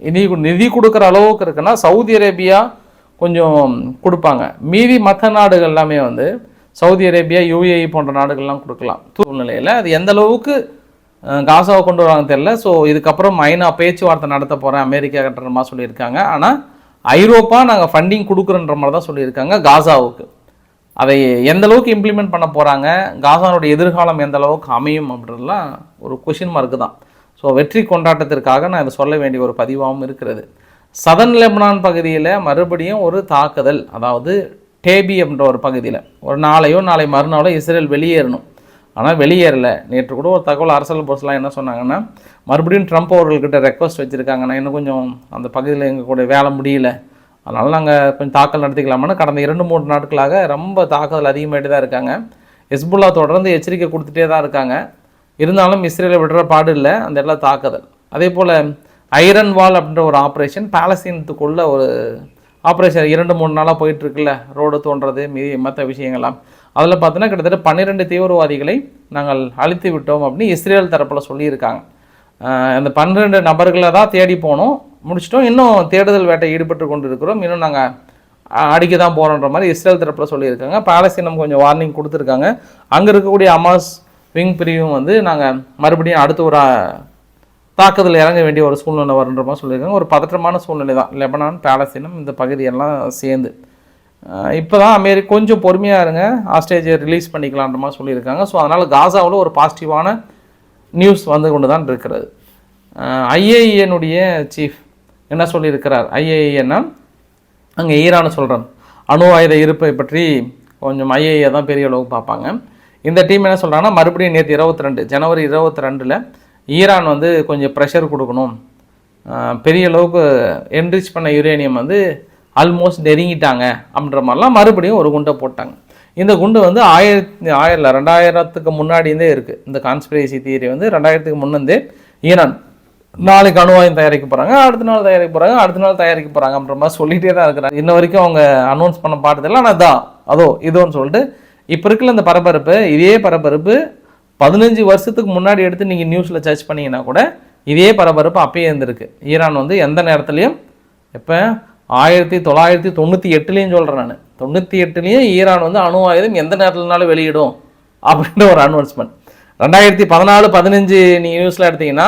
நிதி நிதி கொடுக்குற அளவுக்கு இருக்குன்னா சவுதி அரேபியா கொஞ்சம் கொடுப்பாங்க. மீதி மற்ற நாடுகள் எல்லாமே வந்து சவுதி அரேபியா யூஏஇ போன்ற நாடுகள்லாம் கொடுக்கலாம். சூழ்நிலையில் அது எந்த அளவுக்கு காசாவை கொண்டு வராங்க தெரியல. ஸோ இதுக்கப்புறம் ஐநா பேச்சுவார்த்தை நடத்த போகிறேன் அமெரிக்கா கட்டுற மாதிரி சொல்லியிருக்காங்க. ஆனால் ஐரோப்பா நாங்கள் ஃபண்டிங் கொடுக்குறன்ற மாதிரி தான் சொல்லியிருக்காங்க காசாவுக்கு. அதை எந்த அளவுக்கு இம்ப்ளிமெண்ட் பண்ண போகிறாங்க காசானுடைய எதிர்காலம் எந்த அளவுக்கு அமையும் அப்படின்றதுலாம் ஒரு கொஷின் மார்க்கு தான். ஸோ வெற்றி கொண்டாட்டத்திற்காக நான் இதை சொல்ல வேண்டிய ஒரு பதிவாகவும் இருக்கிறது. சதன் லெபனான் பகுதியில் மறுபடியும் ஒரு தாக்குதல் அதாவது டேபி அப்படின்ற ஒரு பகுதியில். ஒரு நாளையோ நாளை மறுநாளோ இஸ்ரேல் வெளியேறணும். ஆனால் வெளியேறலை. நேற்று கூட ஒரு தகவல் அரசியல் போஸ்ட்லாம் என்ன சொன்னாங்கன்னா மறுபடியும் ட்ரம்ப் அவர்கள்கிட்ட ரெக்வஸ்ட் வச்சுருக்காங்கன்னா இன்னும் கொஞ்சம் அந்த பகுதியில் எங்கள் கூட வேலை முடியல. அதனால் நாங்கள் கொஞ்சம் தாக்கல் நடத்திக்கலாமான்னு கடந்த இரண்டு மூன்று நாட்களாக ரொம்ப தாக்குதல் அதிகமாகிட்டு தான் இருக்காங்க. ஹெஸ்புல்லா தொடர்ந்து எச்சரிக்கை கொடுத்துட்டே தான் இருக்காங்க. இருந்தாலும் இஸ்ரேலை விடுற பாடு இல்லை அந்த இடத்துல தாக்குதல். அதே போல் ஐரன் வால் அப்படின்ற ஒரு ஆப்ரேஷன் பாலஸ்தீனத்துக்குள்ள ஒரு ஆப்ரேஷன் இரண்டு மூணு நாளாக போயிட்டுருக்குல்ல ரோடு தோன்றது மீதி மற்ற விஷயங்கள்லாம். அதில் பார்த்தோன்னா கிட்டத்தட்ட பன்னிரெண்டு தீவிரவாதிகளை நாங்கள் அழித்து விட்டோம் அப்படின்னு இஸ்ரேல் தரப்பில் சொல்லியிருக்காங்க. அந்த பன்னிரெண்டு நபர்களை தான் தேடி போனோம். முடிச்சிட்டோம். இன்னும் தேடுதல் வேட்டை ஈடுபட்டு கொண்டு இருக்கிறோம் இன்னும் நாங்கள் அடிக்க தான் போகிறோன்ற மாதிரி இஸ்ரேல் தரப்பில் சொல்லியிருக்காங்க. பாலஸ்தீனம் கொஞ்சம் வார்னிங் கொடுத்துருக்காங்க. அங்கே இருக்கக்கூடிய அமாஸ் விங் பிரிவும் வந்து நாங்கள் மறுபடியும் அடுத்து ஒரு தாக்குதல் இறங்க வேண்டிய ஒரு சூழ்நிலை வருன்ற மாதிரி சொல்லியிருக்காங்க. ஒரு பதற்றமான சூழ்நிலை தான். லெபனான் பாலஸ்தீனம் இந்த பகுதியெல்லாம் சேர்ந்து. இப்போ தான் அமெரிக்கா கொஞ்சம் பொறுமையாக இருங்க. ஆஸ்டேஜை ரிலீஸ் பண்ணிக்கலான்ற மாதிரி சொல்லியிருக்காங்க. ஸோ அதனால் காசாவில் ஒரு பாசிட்டிவான நியூஸ் வந்து கொண்டு தான் இருக்கிறது. ஐஏஇஎனுடைய சீஃப் என்ன சொல்லியிருக்கிறார்? ஐஏஏன்னா அங்கே ஈரான் சொல்கிறேன் அணு ஆயுத இருப்பை பற்றி கொஞ்சம் ஐஏஏ தான் பெரிய அளவுக்கு பார்ப்பாங்க. இந்த டீம் என்ன சொல்கிறாங்கன்னா மறுபடியும் நேற்று இருபத்தி ரெண்டு ஜனவரி இருபத்தி ரெண்டில் ஈரான் வந்து கொஞ்சம் ப்ரெஷர் கொடுக்கணும். பெரிய அளவுக்கு என்ரிச் பண்ண யுரேனியம் வந்து ஆல்மோஸ்ட் நெருங்கிட்டாங்க அப்படின்ற மாதிரிலாம் மறுபடியும் ஒரு குண்டை போட்டாங்க. இந்த குண்டு வந்து ஆயிரத்தி ஆயிரம் ரெண்டாயிரத்துக்கு முன்னாடியே இருக்குது இந்த கான்ஸ்பிரசி தியரி வந்து ரெண்டாயிரத்துக்கு முன்னந்தே ஈரான் நாளைக்கு அணுவாயம் தயாரிக்க போகிறாங்க அடுத்த நாள் தயாரிக்க போகிறாங்க அடுத்த நாள் தயாரிக்க போகிறாங்கன்ற மாதிரி சொல்லிகிட்டே தான் இருக்கிறாங்க. இன்ன வரைக்கும் அவங்க அனௌன்ஸ் பண்ண பாட்டதில்லை ஆனால் தான் அதோ இதோன்னு சொல்லிட்டு இப்போ இருக்கிற இந்த பரபரப்பு இதே பரபரப்பு பதினஞ்சு வருஷத்துக்கு முன்னாடி எடுத்து நீங்கள் நியூஸில் சர்ச் பண்ணீங்கன்னா கூட இதே பரபரப்பு அப்பயே இருந்திருக்கு. ஈரான் வந்து எந்த நேரத்துலையும் இப்போ ஆயிரத்தி தொள்ளாயிரத்தி தொண்ணூற்றி எட்டுலேயும் சொல்கிறேன் நான். தொண்ணூற்றி எட்டுலேயும் ஈரான் வந்து அணு ஆயுதம் எந்த நேரத்துலனாலும் வெளியிடும் அப்படின்ற ஒரு அனௌன்ஸ்மெண்ட் ரெண்டாயிரத்தி பதினாலு பதினஞ்சு நீங்கள் நியூஸில் எடுத்தீங்கன்னா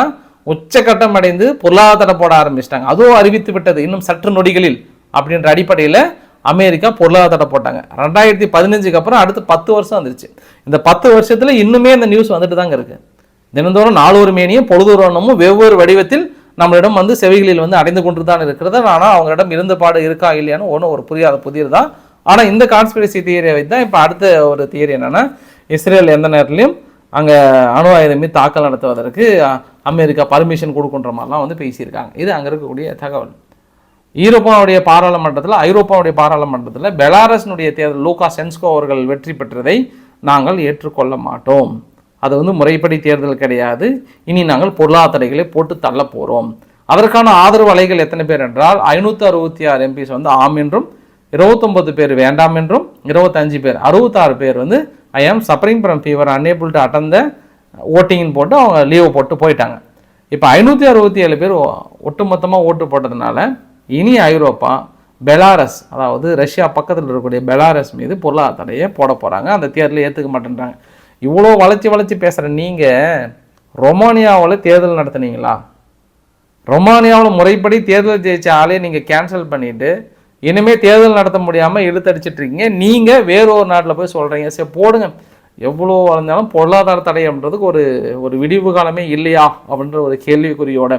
உச்சக்கட்டம் அடைந்து பொருளாதார போட ஆரம்பிச்சிட்டாங்க. அதுவும் அறிவித்து விட்டது. இன்னும் சற்று நொடிகளில் அப்படின்ற அடிப்படையில் அமெரிக்கா பொருளாதார போட்டாங்க. ரெண்டாயிரத்தி பதினஞ்சுக்கு அப்புறம் அடுத்து பத்து வருஷம் வந்துருச்சு. இந்த பத்து வருஷத்தில் இன்னுமே இந்த நியூஸ் வந்துட்டு தாங்க இருக்குது தினந்தோறும் நாலொரு மேனியும் பொழுதுறனமும் வெவ்வேறு வடிவத்தில் நம்மளிடம் வந்து செவிகளில் வந்து அடைந்து கொண்டு தான் இருக்கிறது. ஆனால் அவங்களிடம் இருந்த பாடு இருக்கா இல்லையான்னு ஒன்றும் ஒரு புரியாத புதியது தான். ஆனால் இந்த கான்ஸ்பிரசி தியரியை வைத்து தான் இப்போ அடுத்த ஒரு தியரி என்னென்னா இஸ்ரேல் எந்த நேரத்துலையும் அங்கே அணு ஆயுதமே தாக்கல் நடத்துவதற்கு அமெரிக்கா பர்மிஷன் கொடுக்குன்ற மாதிரிலாம் வந்து பேசியிருக்காங்க. இது அங்கே இருக்கக்கூடிய தகவல். ஈரோப்பாவுடைய பாராளுமன்றத்தில் ஐரோப்பாவுடைய பாராளுமன்றத்தில் பெலாரஸினுடைய தேர்தல் லூகா சென்ஸ்கோ அவர்கள் வெற்றி பெற்றதை நாங்கள் ஏற்றுக்கொள்ள மாட்டோம். அது வந்து முறைப்படி தேர்தல் கிடையாது. இனி நாங்கள் பொருளாதாரங்களை போட்டு தள்ள போகிறோம் அதற்கான ஆதரவு அலைகள் எத்தனை பேர் என்றால் ஐநூற்றி அறுபத்தி ஆறு எம்பிஸ் வந்து ஆம் என்றும் இருபத்தொம்பது பேர் வேண்டாம் என்றும் இருபத்தஞ்சு பேர் அறுபத்தாறு பேர் வந்து I am suffering from fever unable to attend the ஓட்டிங்னு போட்டு அவங்க லீவு போட்டு போயிட்டாங்க. இப்போ ஐநூற்றி அறுபத்தி ஏழு பேர் ஒட்டுமொத்தமாக ஓட்டு போட்டதுனால இனி ஐரோப்பா பெலாரஸ் அதாவது ரஷ்யா பக்கத்தில் இருக்கக்கூடிய பெலாரஸ் மீது பொருளாதார தடையை போட போகிறாங்க அந்த தேர்தலில் ஏற்றுக்க மாட்டேன்றாங்க. இவ்வளோ வளைச்சி வளைச்சி பேசுகிற நீங்கள் ரொமானியாவில் தேர்தல் நடத்துனீங்களா? ரொமானியாவில் முறைப்படி தேர்தல் ஜெயிச்ச ஆளே நீங்கள் கேன்சல் பண்ணிவிட்டு இனிமேல் தேர்தல் நடத்த முடியாமல் இழுத்தடிச்சிட்ருக்கீங்க நீங்கள் வேறு ஒரு நாட்டில் போய் சொல்கிறீங்க சரி போடுங்க. எவ்வளோ வளர்ந்தாலும் பொருளாதார தடை ஒரு ஒரு விடிவு காலமே இல்லையா அப்படின்ற ஒரு கேள்விக்குறியோட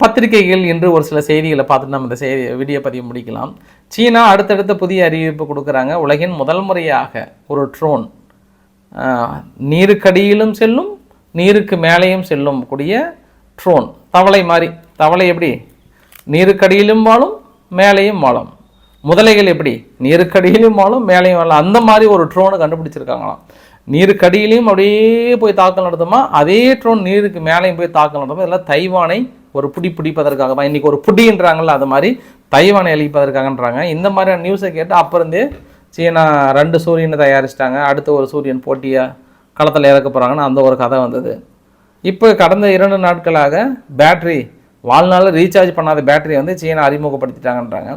பத்திரிகைகள் என்று ஒரு சில செய்திகளை பார்த்துட்டு நம்ம இந்த செய்தி வீடியோ பதிவு முடிக்கலாம். சீனா அடுத்தடுத்த புதிய அறிவிப்பு கொடுக்குறாங்க. உலகின் முதல் முறையாக ஒரு ட்ரோன் நீருக்கடியிலும் செல்லும் நீருக்கு மேலேயும் செல்லும் கூடிய ட்ரோன் தவளை மாதிரி. தவளை எப்படி? நீருக்கடியிலும் வாழும் மேலேயும் வாழும். முதலைகள் எப்படி? நீருக்கடியிலும் வாழும் மேலையும் வாழும் அந்த மாதிரி ஒரு ட்ரோனை கண்டுபிடிச்சிருக்காங்களாம். நீருக்கடியிலையும் அப்படியே போய் தாக்கல் நடத்துமா? அதே ட்ரோன் நீருக்கு மேலேயும் போய் தாக்கல் நடத்துமா? இதெல்லாம் தைவானை ஒரு புடி பிடிப்பதற்காக தான் இன்றைக்கி ஒரு புடின்றாங்கல்ல அது மாதிரி தைவானை அழிப்பதற்காகன்றாங்க. இந்த மாதிரியான நியூஸை கேட்டு அப்போ இருந்தே சீனா ரெண்டு சூரியனை தயாரிச்சிட்டாங்க. அடுத்த ஒரு சூரியன் போட்டியை களத்தில் இறக்க போகிறாங்கன்னு அந்த ஒரு கதை வந்தது. இப்போ கடந்த இரண்டு நாட்களாக பேட்டரி வாழ்நாளில் ரீசார்ஜ் பண்ணாத பேட்டரி வந்து சீனா அறிமுகப்படுத்திட்டாங்கன்றாங்க.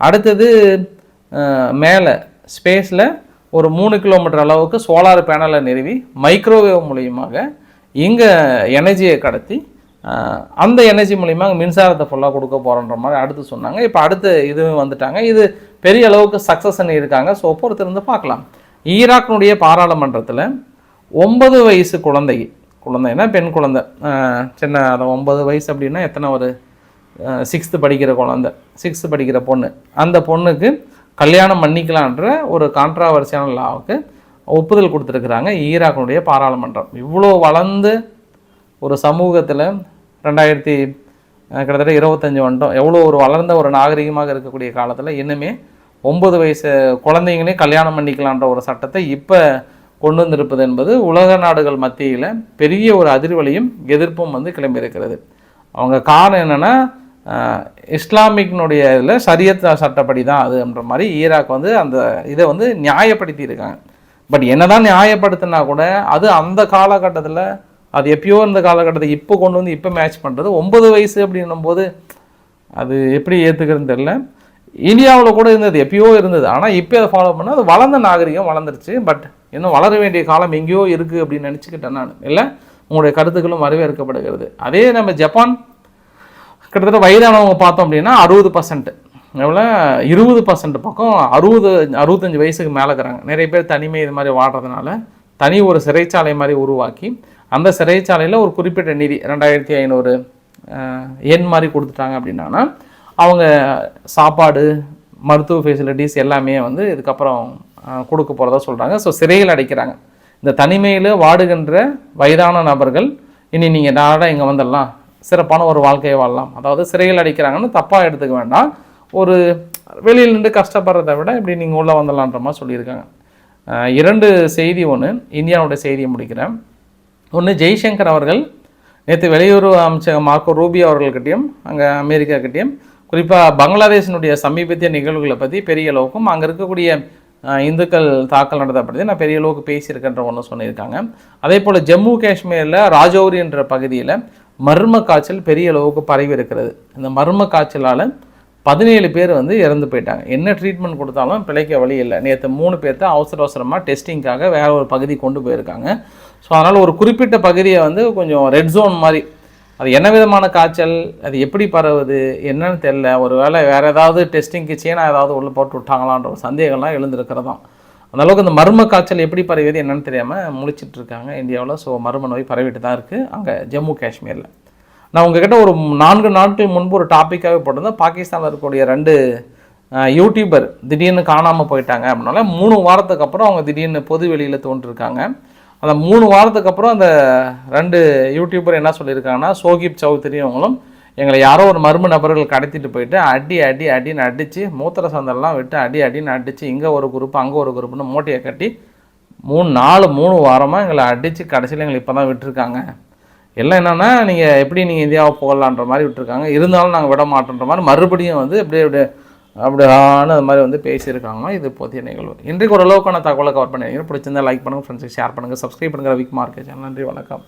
அடுத்தது மேலே ஸ்பேஸில் ஒரு மூணு கிலோமீட்டர் அளவுக்கு சோலார் பேனலை நிறுவி மைக்ரோவேவ் மூலியமாக இங்கே எனர்ஜியை கடத்தி அந்த எனர்ஜி மூலியமாக மின்சாரத்தை ஃபுல்லாக கொடுக்க போகிறோன்ற மாதிரி அடுத்து சொன்னாங்க. இப்போ அடுத்து இதுவும் வந்துட்டாங்க. இது பெரிய அளவுக்கு சக்ஸஸ் இருக்காங்க. ஸோ பொறுத்திருந்து பார்க்கலாம். ஈராக்கினுடைய பாராளுமன்றத்தில் ஒன்பது வயசு குழந்தை குழந்தைன்னா பெண் குழந்தை. சின்ன அது ஒன்பது வயசு அப்படின்னா எத்தனை ஒரு சிக்ஸ்த்து படிக்கிற குழந்தை. சிக்ஸ்த்து படிக்கிற பொண்ணு. அந்த பொண்ணுக்கு கல்யாணம் பண்ணிக்கலான்ற ஒரு கான்ட்ராவர்சியான லாவுக்கு ஒப்புதல் கொடுத்துருக்குறாங்க ஈராக்கினுடைய பாராளுமன்றம். இவ்வளோ வளர்ந்து ஒரு சமூகத்தில் ரெண்டாயிரத்தி கிட்டத்தட்ட இருபத்தஞ்சி வந்துட்டோம். எவ்வளோ ஒரு வளர்ந்த ஒரு நாகரிகமாக இருக்கக்கூடிய காலத்தில் இன்னுமே ஒம்பது வயசு குழந்தைங்களே கல்யாணம் பண்ணிக்கலான்ற ஒரு சட்டத்தை இப்போ கொண்டு வந்திருப்பது என்பது உலக நாடுகள் மத்தியில் பெரிய ஒரு அதிர்வலையும் எதிர்ப்பும் வந்து கிளம்பியிருக்கிறது. அவங்க காரணம் என்னென்னா இஸ்லாமிக்னுடைய இதில் சரியத் சட்டப்படி தான் அதுன்ற மாதிரி ஈராக் வந்து அந்த இதை வந்து நியாயப்படுத்தி இருக்காங்க பட் என்னதான் நியாயப்படுத்தினா கூட அது அந்த காலகட்டத்தில் அது எப்பயோ இந்த காலகட்டத்தை இப்போ கொண்டு வந்து இப்போ மேட்ச் பண்ணுறது ஒன்பது வயசு அப்படின்னும் போது அது எப்படி ஏற்றுக்கிறதுன்னு தெரில இந்தியாவில் கூட இருந்தது எப்பயோ இருந்தது. ஆனால் இப்போ அதை ஃபாலோ பண்ணால் அது வளர்ந்த நாகரிகம் வளர்ந்துருச்சு. பட் இன்னும் வளர வேண்டிய காலம் எங்கேயோ இருக்குது அப்படின்னு நினச்சிக்கிட்டேன் நான். இல்லை உங்களுடைய கருத்துக்களும் வரவேற்கப்படுகிறது. அதே நம்ம ஜப்பான் கிட்டத்தட்ட வயதானவங்க பார்த்தோம் அப்படின்னா அறுபது பர்சன்ட் எவ்வளோ? இருபது பர்சன்ட் பக்கம் அறுபது அறுபத்தஞ்சு வயசுக்கு மேலே இருக்கிறாங்க. நிறைய பேர் தனிமை இது மாதிரி வாடுறதுனால தனி ஒரு சிறைச்சாலை மாதிரி உருவாக்கி அந்த சிறைச்சாலையில் ஒரு குறிப்பிட்ட நிதி ரெண்டாயிரத்தி ஐநூறு எண் மாதிரி கொடுத்துட்டாங்க அப்படின்னா அவங்க சாப்பாடு மருத்துவ ஃபெசிலிட்டிஸ் எல்லாமே வந்து இதுக்கப்புறம் கொடுக்க போகிறதா சொல்கிறாங்க ஸோ சிறையில் அடைக்கிறாங்க. இந்த தனிமையில் வாடுகின்ற வயதான நபர்கள் இனி நீங்கள் நேராக இங்கே வந்துடலாம். சிறப்பான ஒரு வாழ்க்கையை வாழலாம். அதாவது சிறையில் அடிக்கிறாங்கன்னு தப்பாக எடுத்துக்க வேண்டாம். ஒரு வெளியில் நின்று கஷ்டப்படுறதை விட இப்படி நீங்கள் உள்ளே வந்துடலான்ற மாதிரி சொல்லியிருக்காங்க. இரண்டு செய்தி ஒன்று இந்தியாவுடைய செய்தியை முடிக்கிறேன். ஒன்று ஜெய்சங்கர் அவர்கள் நேற்று வெளியுறவு அமைச்சர் மார்க்கோ ரூபி அவர்கள்கிட்டையும் அங்கே அமெரிக்கா கிட்டேயும் குறிப்பாக பங்களாதேஷினுடைய சமீபத்திய நிகழ்வுகளை பற்றி பெரிய அளவுக்கும் அங்கே இருக்கக்கூடிய இந்துக்கள் தாக்கல் நடந்த பற்றி நான் பெரிய அளவுக்கு பேசியிருக்கேன்ற ஒன்று சொல்லியிருக்காங்க. அதே போல் ஜம்மு காஷ்மீரில் ராஜௌரி என்ற பகுதியில் மர்ம காய்ச்சல் பெரிய அளவுக்கு பரவி இருக்கிறது. இந்த மர்ம காய்ச்சலால் பதினேழு பேர் வந்து இறந்து போயிட்டாங்க. என்ன ட்ரீட்மெண்ட் கொடுத்தாலும் பிழைக்க வழி இல்லை. நேற்று மூணு பேர்த்த அவசர அவசரமாக டெஸ்டிங்காக வேறு ஒரு பகுதி கொண்டு போயிருக்காங்க. ஸோ அதனால் ஒரு குறிப்பிட்ட பகுதியை வந்து கொஞ்சம் ரெட் ஜோன் மாதிரி அது என்ன விதமான காய்ச்சல் அது எப்படி பரவுது என்னன்னு தெரில ஒரு வேளை வேறு ஏதாவது டெஸ்டிங்க்கு சீனா ஏதாவது உள்ளே போட்டு விட்டாங்களான்ற ஒரு சந்தேகம்லாம் அந்தளவுக்கு அந்த அளவுக்கு மர்ம காய்ச்சல் எப்படி பரவியது என்னன்னு தெரியாமல் முழிச்சிட்டு இருக்காங்க இந்தியாவில். ஸோ மர்ம நோய் பரவிட்டு தான் இருக்குது அங்கே ஜம்மு காஷ்மீரில். நான் உங்ககிட்ட ஒரு நான்கு நாட்கள் முன்பு ஒரு டாப்பிக்காகவே போட்டிருந்தேன். பாகிஸ்தானில் இருக்கக்கூடிய ரெண்டு யூடியூபர் திடீர்னு காணாமல் போயிட்டாங்க அப்படின்னால மூணு வாரத்துக்கு அப்புறம் அவங்க திடீர்னு பொது வெளியில் தோன்றிருக்காங்க. அந்த மூணு வாரத்துக்கு அப்புறம் அந்த ரெண்டு யூடியூபர் என்ன சொல்லியிருக்காங்கன்னா சோகிப் அவங்களும் எங்களை யாரோ ஒரு மர்ம நபர்கள் கடத்திட்டு போயிட்டு அடி அடி அடின்னு அடித்து மூத்திர சந்தெல்லாம் விட்டு அடி அடின்னு அடித்து இங்கே ஒரு குரூப் அங்கே ஒரு குரூப்னு மூட்டையை கட்டி மூணு நாலு மூணு வாரமாக எங்களை அடித்து கடைசியில் எங்களை இப்போ தான் விட்டுருக்காங்க. எல்லாம் என்னென்னா நீங்கள் எப்படி நீங்கள் இந்தியாவை போகலான்ற மாதிரி விட்டுருக்காங்க. இருந்தாலும் நாங்கள் விட மாட்டோன்ற மாதிரி மறுபடியும் வந்து இப்படியே இப்படியே அப்படியான அது மாதிரி வந்து பேசியிருக்காங்க. இது போதிய நிகழ்வு. இன்றைக்கு ஓரளவுக்கான தகவலை கவர் பண்ணிருக்கீங்க. பிடிச்சிருந்தா லைக் பண்ணுங்கள் ஃப்ரெண்ட்ஸுக்கு ஷேர் பண்ணுங்கள் சப்ஸ்கிரைப் பண்ணுங்கள் விக் மார்க்கெட் நன்றி வணக்கம்.